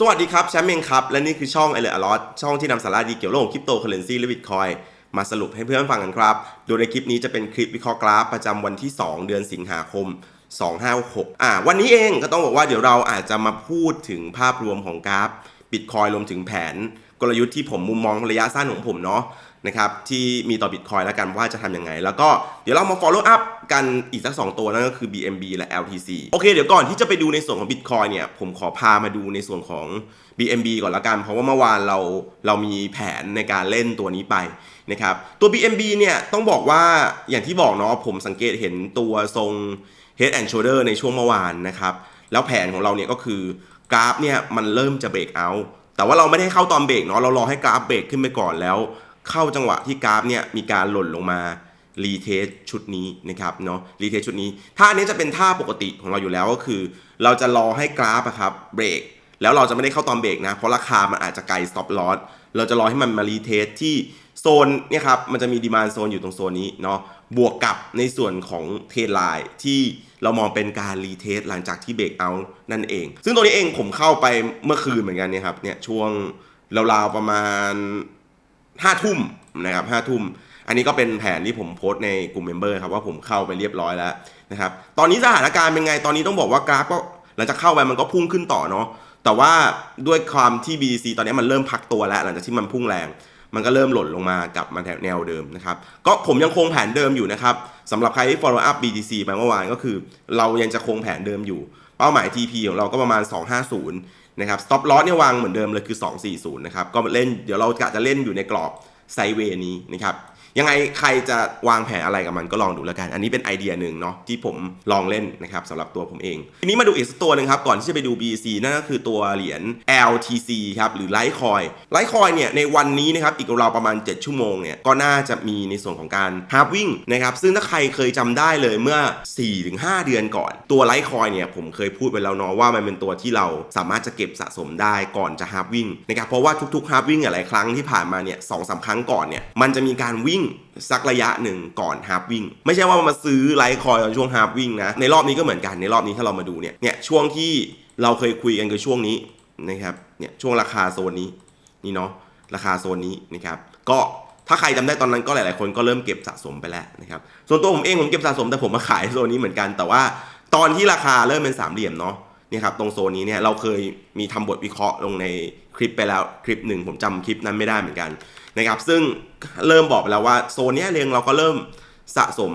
สวัสดีครับแชมป์เองครับ และนี่คือช่อง a l e r t ช่องที่นำสาระดีเกี่ยวกับโลกคริปโตเคอเรนซีและบิตคอยมาสรุปให้เพื่อนฟังกันครับ โดยในคลิปนี้จะเป็นคลิปวิเคราะห์กราฟประจำวันที่ 2 เดือนสิงหาคม 256อ่าวันนี้เองก็ต้องบอกว่าเดี๋ยวเราอาจจะมาพูดถึงภาพรวมของกราฟบิตคอยรวมถึงแผนกลยุทธ์ที่ผมมุมมองระยะสั้นของผมเนาะ นะครับที่มีต่อบิตคอยแล้วกันว่าจะทำยังไง แล้วก็เดี๋ยวเรามา follow up กันอีกสัก 2 ตัวนั่นก็คือ BNB และ LTC โอเคเดี๋ยวก่อนที่จะไปดูในส่วนของ Bitcoin เนี่ยผมขอพามาดูในส่วนของ BNB ก่อนละกัน เพราะว่าเมื่อวานเราเรามีแผนในการเล่นตัวนี้ไปนะครับตัว BNB เนี่ยต้องบอกว่าอย่างที่บอกเนาะผมสังเกตเห็นตัวทรง Head and Shoulder ในช่วงเมื่อวานนะครับแล้วแผนของเราเนี่ยก็คือกราฟเนี่ยมันเริ่มจะเบรกเอาแต่ว่าเราไม่ได้เข้าตอนเบรกเนาะเรารอให้กราฟเบรกขึ้นไปก่อนแล้ว เข้าจังหวะที่กราฟเนี่ยมีการหล่นลงมารีเทสชุดนี้นะครับเนาะรีเทสชุดนี้ท่านี้จะเป็นท่าปกติของเราอยู่แล้วก็คือ เราจะรอให้กราฟอะครับเบรกแล้วเราจะไม่ได้เข้าตอนเบรกนะ เพราะราคามันอาจจะไกล stop loss เราจะรอให้มันมารีเทสที่โซนเนี่ยครับมันจะมีดีมานโซนอยู่ตรงโซนนี้เนาะบวกกับในส่วนของเทรนไลน์ที่เรามองเป็นการรีเทสหลังจากที่เบรกเอานั่นเอง ซึ่งตัวนี้เองผมเข้าไปเมื่อคืนเหมือนกันเนี่ยครับเนี่ยช่วงราวๆประมาณ ห้าทุ่มนะครับห้าทุ่ม อันนี้ก็เป็นแผนที่ผมโพสต์ในกลุ่มเมมเบอร์ครับว่าผมเข้าไปเรียบร้อยแล้วนะครับ ตอนนี้สถานการณ์เป็นไง ตอนนี้ต้องบอกว่ากราฟก็หลังจากเข้าไปมันก็พุ่งขึ้นต่อเนาะ แต่ว่าด้วยความที่ BTC ตอนนี้มันเริ่มพักตัวแล้ว หลังจากที่มันพุ่งแรง มันก็เริ่มหล่นลงมากลับมาแถวแนวเดิมนะครับ ก็ผมยังคงแผนเดิมอยู่นะครับสำหรับใครที่ follow up BTC ไปเมื่อวานก็คือ เรายังจะคงแผนเดิมอยู่ เป้าหมาย TP ของเราก็ประมาณ 250 นะครับ stop loss เนี่ยวางเหมือนเดิมเลยคือ 240 นะครับ ก็เล่นเดี๋ยวเรากะจะเล่นอยู่ในกรอบ ไซเวย์นี้นะครับยังไงใครจะวางแผนอะไรกับมันก็ลองดูแล้วกัน อันนี้เป็นไอเดียหนึ่งเนาะที่ผมลองเล่นนะครับสำหรับตัวผมเอง ทีนี้มาดูอีกสตัวหนึ่งครับ ก่อนที่จะไปดู BC นั่นก็คือตัวเหรียญ LTC ครับ หรือ Litecoin Litecoin เนี่ยในวันนี้นะครับ อีกราวประมาณ 7 ชั่วโมงเนี่ย ก็น่าจะมีในส่วนของการ halving นะครับ ซึ่งถ้าใครเคยจำได้เลยเมื่อ 4-5 เดือนก่อน ตัว Litecoin เนี่ยผมเคยพูดไปแล้วเนาะว่ามันเป็นตัวที่เราสามารถจะเก็บสะสมได้ก่อนจะ halving นะครับเพราะว่าทุกๆ halving หลายครั้งที่ผ่านมาเนี่ยสองสามครั้งทั้งก่อนเนี่ย มันจะมีการวิ่งสักระยะหนึ่งก่อนฮาร์ปวิ่ง ไม่ใช่ว่ามาซื้อไลท์คอยตอนช่วงฮาร์ปวิ่งนะ ในรอบนี้ก็เหมือนกัน ในรอบนี้ถ้าเรามาดูเนี่ย เนี่ยช่วงที่เราเคยคุยกันคือช่วงนี้นะครับ เนี่ยช่วงราคาโซนนี้นี่เนาะ ราคาโซนนี้นะครับ ก็ถ้าใครจำได้ตอนนั้นก็หลายๆคนก็เริ่มเก็บสะสมไปแล้วนะครับ ส่วนตัวผมเองผมเก็บสะสมแต่ผมมาขายโซนนี้เหมือนกัน แต่ว่าตอนที่ราคาเริ่มเป็นสามเหลี่ยมเนาะ นี่ครับตรงโซนนี้เนี่ยเราเคยมีทำบทวิเคราะห์ลงในคลิปไปแล้วคลิปหนึ่งผมจำคลิปนั้นไม่ได้เหมือนกันนะครับซึ่งเริ่มบอกไปแล้วว่าโซนนี้เรียงเราก็เริ่มสะสม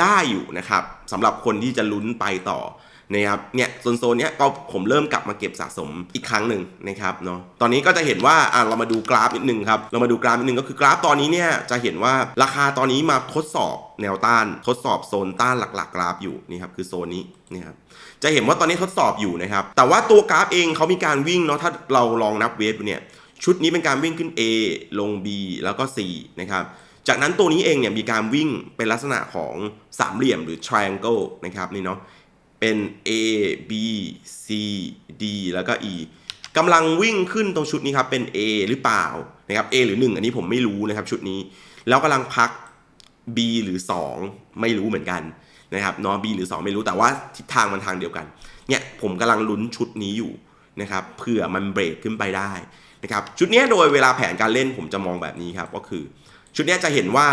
ได้อยู่นะครับสำหรับคนที่จะลุ้นไปต่อ นะครับเนี่ยโซนโซนเนี้ยก็ผมเริ่มกลับมาเก็บสะสมอีกครั้งหนึ่งนะครับเนาะตอนนี้ก็จะเห็นว่าอะเรามาดูกราฟนิดนึงครับเรามาดูกราฟนิดนึงก็คือกราฟตอนนี้เนี่ยจะเห็นว่าราคาตอนนี้มาทดสอบแนวต้าน ทดสอบโซนต้านหลักๆกราฟอยู่นี่ครับคือโซนนี้นี่ครับจะเห็นว่าตอนนี้ทดสอบอยู่นะครับแต่ว่าตัวกราฟเองเขามีการวิ่งเนาะถ้าเราลองนับเวฟเนี่ยชุดนี้เป็นการวิ่งขึ้น A ลง B แล้วก็ C นะครับจากนั้นตัวนี้เองเนี่ยมีการวิ่งเป็นลักษณะของสามเหลี่ยมหรือ triangle นะครับนี่เนาะ เป็น A B C D แล้วก็ E กำลังวิ่งขึ้นตรงชุดนี้ครับเป็น A หรือเปล่านะครับ A หรือ 1 อันนี้ผมไม่รู้นะครับชุดนี้ แล้วกำลังพัก B หรือ 2 ไม่รู้เหมือนกันนะครับเนาะ B หรือ 2 ไม่รู้แต่ว่าทิศทางมันทางเดียวกันเนี่ยผมกำลังลุ้นชุดนี้อยู่นะครับเผื่อมันเบรกขึ้นไปได้นะครับชุดนี้โดยเวลาแผนการเล่นผมจะมองแบบนี้ครับก็คือ ชุดนี้จะเห็นว่า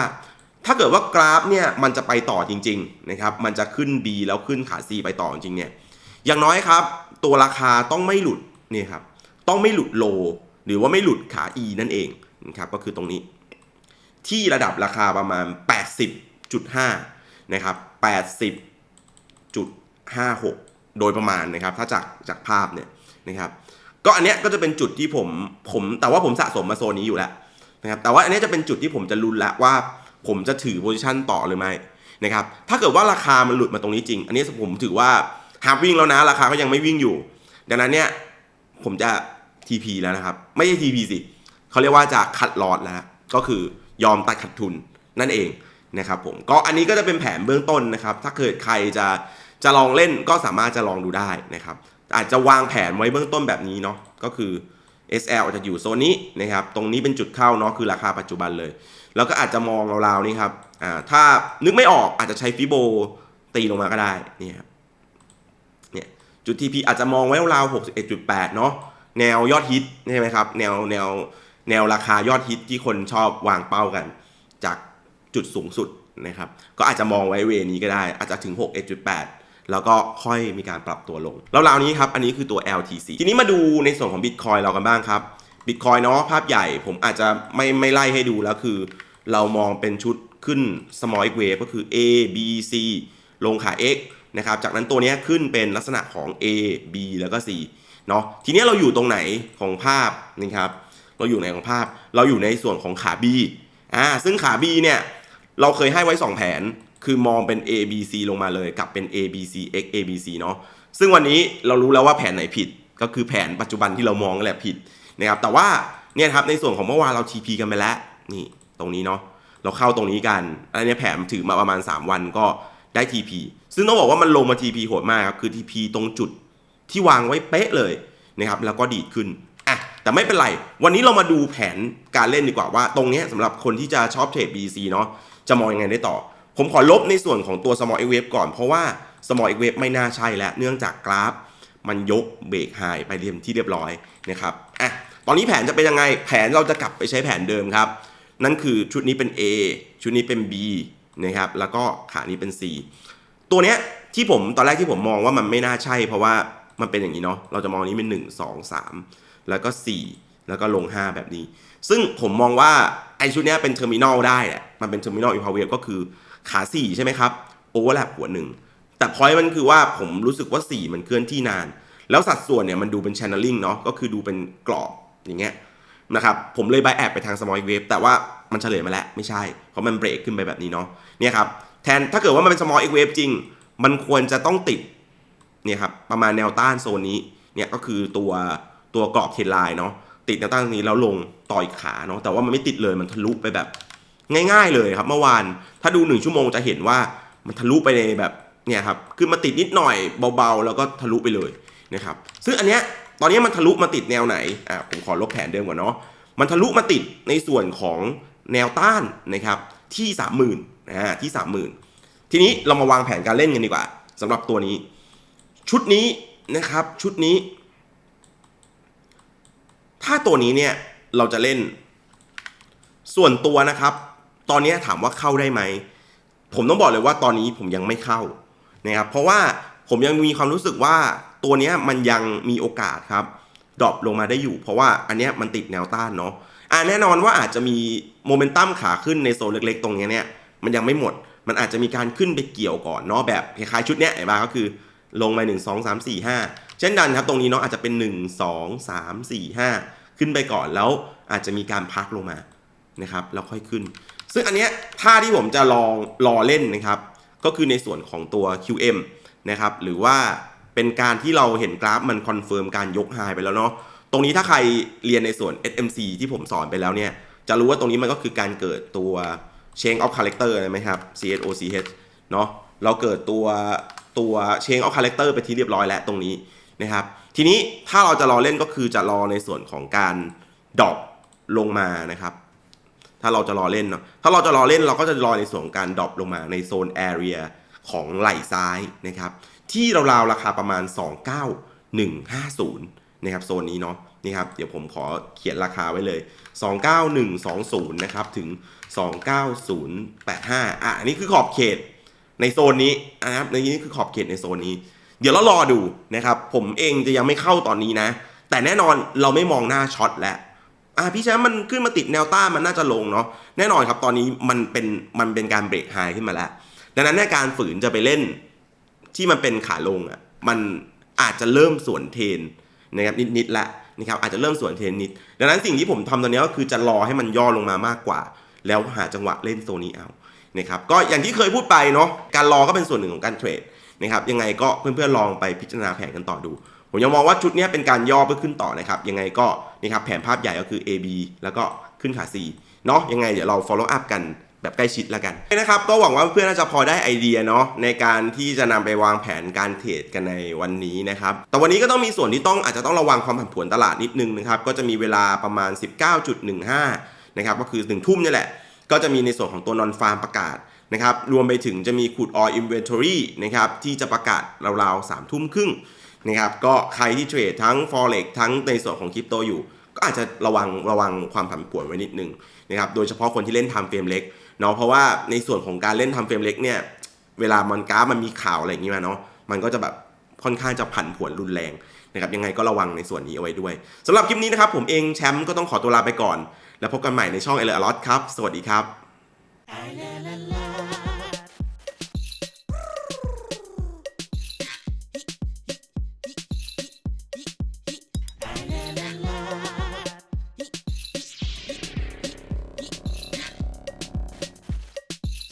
ถ้าเกิดว่ากราฟเนี่ยมันจะไปต่อจริงๆนะครับ มันจะขึ้น B แล้วขึ้นขา C ไปต่อจริงๆเนี่ยอย่างน้อยครับ ตัวราคาต้องไม่หลุดนี่ครับต้องไม่หลุดโล หรือว่าไม่หลุดขา E นั่นเองนะครับก็คือตรงนี้ ที่ระดับราคาประมาณ 80.5นะครับ80.56 โดยประมาณนะครับ ถ้าจากจากภาพเนี่ยนะครับก็อันเนี้ยก็จะเป็นจุดที่ผมผมแต่ว่าผมสะสมมาโซนนี้อยู่แล้วนะครับแต่ว่าอันเนี้ยจะเป็นจุดที่ผมจะลุ้นล้วว่า ผมจะถือโพซิชันต่อหรือไม่นะครับถ้าเกิดว่าราคามันหลุดมาตรงนี้จริง อันนี้ผมถือว่าหาวิ่งแล้วนะ ราคาก็ยังไม่วิ่งอยู่ ดังนั้นเนี่ยผมจะ TP แล้วนะครับ ไม่ใช่ TP สิเขาเรียกว่าจะคัดลอดแล้ว ก็คือยอมตัดขาดทุนนั่นเองนะครับผมก็อันนี้ก็จะเป็นแผนเบื้องต้นนะครับ ถ้าเกิดใครจะจะลองเล่นก็สามารถจะลองดูได้นะครับ อาจจะวางแผนไว้เบื้องต้นแบบนี้เนาะก็คือ SL อาจจะอยู่โซนนี้นะครับ ตรงนี้เป็นจุดเข้าเนาะคือราคาปัจจุบันเลย แล้วก็อาจจะมองราวๆนี้ครับอ่าถ้านึกไม่ออกอาจจะใช้ฟิโบตีลงมาก็ได้นี่ครับเนี่ยจุด TP อาจจะมองไว้ราวๆ61.8 เนาะแนวยอดฮิตใช่ไหมครับแนวแนวแนวราคายอดฮิตที่คนชอบวางเป้ากัน จากจุดสูงสุดนะครับ ก็อาจจะมองไว้เวนี้ก็ได้ อาจจะถึง 6 1.8 แล้วก็ค่อยมีการปรับตัวลงแล้วราวนี้ครับอันนี้คือตัว LTC ทีนี้มาดูในส่วนของ Bitcoin เรากันบ้างครับ Bitcoin เนาะภาพใหญ่ผมอาจจะไม่ไม่ไล่ให้ดูแล้วคือ เรามองเป็นชุดขึ้น small wave ก็คือ A B C ลงขา X นะครับจากนั้นตัวนี้ขึ้นเป็นลักษณะของ A B แล้วก็ C เนาะทีนี้เราอยู่ตรงไหนของภาพนะครับเราอยู่ไหนของภาพ เราอยู่ในส่วนของขา B อ่าซึ่งขา B เนี่ยเราเคยให้ไว้ 2 แผน คือมองเป็น A B C ลงมาเลยกับเป็น A B C X A B C เนาะซึ่งวันนี้เรารู้แล้วว่าแผนไหนผิด ก็คือแผนปัจจุบันที่เรามองนั่นแหละผิดนะครับแต่ว่าเนี่ยครับในส่วนของเมื่อวานเรา TP กันไปแล้วนี่ตรงนี้เนาะเราเข้าตรงนี้กันอันนี้แผนถือมาประมาณ 3 วันก็ได้ TP ซึ่งต้องบอกว่ามันลงมา TP โหดมากครับคือ TP ตรงจุดที่วางไว้เป๊ะเลยนะครับแล้วก็ดีดขึ้นอะแต่ไม่เป็นไร วันนี้เรามาดูแผนการเล่นดีกว่าว่า ตรงเนี้ยสำหรับคนที่จะชอบเทรด BC เนาะจะมองยังไงได้ต่อ ผมขอลบในส่วนของตัว small x wave ก่อนเพราะว่า small x wave ไม่น่าใช่แล้ว เนื่องจากกราฟ มันยกเบรกไฮไปเรียมที่เรียบร้อยนะครับอะตอนนี้แผนจะเป็นยังไง แผนเราจะกลับไปใช้แผนเดิมครับ นั่นคือชุดนี้เป็น A ชุดนี้เป็น B นะครับแล้วก็ขานี้เป็น C ตัวเนี้ยที่ผมตอนแรกที่ผมมองว่ามันไม่น่าใช่ เพราะว่ามันเป็นอย่างนี้เนาะเราจะมองนี้เป็น 1 2 3 แล้วก็ 4 แล้วก็ลง 5 แบบนี้ ซึ่งผมมองว่าไอชุดเนี้ยเป็นเทอร์มินอลได้แหละมันเป็นเทอร์มินอลอินพาวเวก็คือ ขา4ใช่ไหมครับโอเวอร์แลปหัวหนึ่งแต่พอยต์มันคือว่าผมรู้สึกว่า4มันเคลื่อนที่นาน แล้วสัดส่วนเนี่ยมันดูเป็น channeling เนาะก็คือดูเป็นกรอบอย่างเงี้ยนะครับผมเลยบายแอบไปทาง small wave แต่ว่ามันเฉลยมาแล้วไม่ใช่ เพราะมันเบรกขึ้นไปแบบนี้เนาะเนี่ยครับแทนถ้าเกิดว่ามันเป็น small wave จริง มันควรจะต้องติดเนี่ยครับประมาณแนวต้านโซนนี้เนี่ยก็คือตัวตัวกรอบเทรนไลน์เนาะติดแนวต้านตรงนี้แล้วลงต่อยขาเนาะแต่ว่ามันไม่ติดเลยมันทะลุไปแบบ ง่าย ๆ เลยครับเมื่อวานถ้าดูหนึ่งชั่วโมงจะเห็นว่ามันทะลุไปในแบบเนี่ยครับคือมาติดนิดหน่อยเบาๆ แล้วก็ทะลุไปเลยนะครับซึ่งอันเนี้ยตอนนี้มันทะลุมาติดแนวไหนอ่าผมขอลบแผนเดิมก่อนเนาะมันทะลุมาติดในส่วนของแนวต้านนะครับที่ 30,000อ่าที่30,000 ทีนี้เรามาวางแผนการเล่นกันดีกว่าสำหรับตัวนี้ ชุดนี้นะครับชุดนี้ ถ้าตัวนี้เนี่ยเราจะเล่นส่วนตัวนะครับ ตอนนี้ถามว่าเข้าได้ไหม ผมต้องบอกเลยว่าตอนนี้ผมยังไม่เข้านะครับเพราะว่าผมยังมีความรู้สึกว่าตัวนี้มันยังมีโอกาสครับดรอปลงมาได้อยู่ เพราะว่าอันนี้มันติดแนวต้านเนาะอ่าแน่นอนว่าอาจจะมีโมเมนตัมขาขึ้นในโซนเล็กๆ ตรงเนี้ยเนี่ยมันยังไม่หมด มันอาจจะมีการขึ้นไปเกี่ยวก่อนเนาะแบบคล้ายๆชุดเนี้ยไอ้บ้าก็คือลงมา1 2 3 4 5 เช่นกันครับตรงนี้เนาะอาจจะเป็น 1 2 3 4 5 ขึ้นไปก่อนแล้วอาจจะมีการพักลงมา นะครับแล้วค่อยขึ้น ซึ่งอันเนี้ยท่าที่ผมจะลองรอเล่นนะครับ ก็คือในส่วนของตัว QM นะครับหรือว่าเป็นการที่เราเห็นกราฟมันคอนเฟิร์มการยกไฮไปแล้วเนาะตรงนี้ถ้าใครเรียนในส่วน SMC ที่ผมสอนไปแล้วเนี่ย จะรู้ว่าตรงนี้มันก็คือการเกิดตัว Change of Character ใช่ไหมครับ CHOCH เนาะเราเกิดตัวตัว Change of Character ไปที่เรียบร้อยแล้วตรงนี้นะครับ ทีนี้ถ้าเราจะรอเล่นก็คือจะรอในส่วนของการดรอปลงมานะครับ ถ้าเราจะรอเล่นเนาะถ้าเราจะรอเล่นเราก็จะรอในส่วนของการดรอปลงมาในโซนแอเรียของไหล่ซ้ายนะครับที่ราวๆราคาประมาณ 29150นะครับโซนนี้เนาะนี่ครับเดี๋ยวผมขอเขียนราคาไว้เลย 29120นะครับถึง 29085อะอันนี้คือขอบเขตในโซนนี้นะครับในนี้คือขอบเขตในโซนนี้ เดี๋ยวเรารอดูนะครับผมเองจะยังไม่เข้าตอนนี้นะ แต่แน่นอนเราไม่มองหน้าช็อตแล้ว อะพี่แชมป์มันขึ้นมาติดแนวต้านมันน่าจะลงเนาะแน่นอนครับตอนนี้มันเป็นมันเป็นการเบรกไฮขึ้นมาแล้ว ดังนั้นในการฝืนจะไปเล่นที่มันเป็นขาลงอะมันอาจจะเริ่มสวนเทนนะครับนิดๆละนะครับอาจจะเริ่มสวนเทนนิด ดังนั้นสิ่งที่ผมทำตอนนี้ก็คือจะรอให้มันย่อลงมามากกว่า แล้วหาจังหวะเล่นโซนนี้เอานะครับก็อย่างที่เคยพูดไปเนาะการรอก็เป็นส่วนหนึ่งของการเทรดนะครับยังไงก็เพื่อนๆลองไปพิจารณาแผนกันต่อดู ผมยังมองว่าชุดนี้เป็นการย่อเพื่อขึ้นต่อนะครับ ยังไงก็นี่ครับแผนภาพใหญ่ก็คือ AB แล้วก็ขึ้นขา C เนาะยังไงเดี๋ยวเรา follow up กันแบบใกล้ชิดแล้วกันนะครับก็หวังว่าเพื่อนน่าจะพอได้ไอเดียเนาะในการที่จะนำไปวางแผนการเทรดกันในวันนี้นะครับแต่วันนี้ก็ต้องมีส่วนที่ต้องอาจจะต้องระวังความผันผวนตลาดนิดนึงนะครับก็จะมีเวลาประมาณ 19.15นะครับก็คือ1ทุ่มนี่แหละ ก็จะมีในส่วนของตัวนอนฟาร์มประกาศนะครับรวมไปถึงจะมีขูดออยอินเวนทอรี่นะครับที่จะประกาศราวๆ3ทุ่มครึ่ง นะครับก็ใครที่เทรดทั้ง forex ทั้งในส่วนของคริปโตอยู่ ก็อาจจะระวังระวังความผันผวนไว้นิดนึงนะครับโดยเฉพาะคนที่เล่นทำเฟรมเล็กเนาะเพราะว่าในส่วนของการเล่นทำเฟรมเล็กเนี่ยเวลามันกราฟมันมีข่าวอะไรอย่างนี้มาเนาะมันก็จะแบบค่อนข้างจะผันผวนรุนแรงนะครับยังไงก็ระวังในส่วนนี้เอาไว้ด้วยสำหรับคลิปนี้นะครับผมเองแชมป์ก็ต้องขอตัวลาไปก่อน แล้วพบกันใหม่ในช่องเอเลอร์ลอตครับ สวัสดีครับ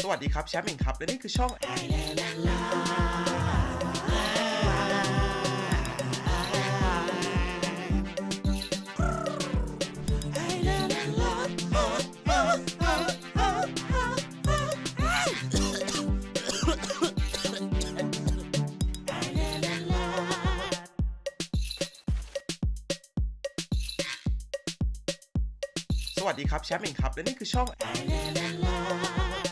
วัสดีครับแชมป์เองครับ และนี่คือช่อง สวัสดีครับแชมป์เองครับ และนี่คือช่อง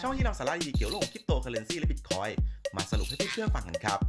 ช่องที่นำสาระดีๆเกี่ยวกับโลกคริปโตเคอเรนซีและบิตคอยมาสรุปให้เพื่อนๆฟังกันครับ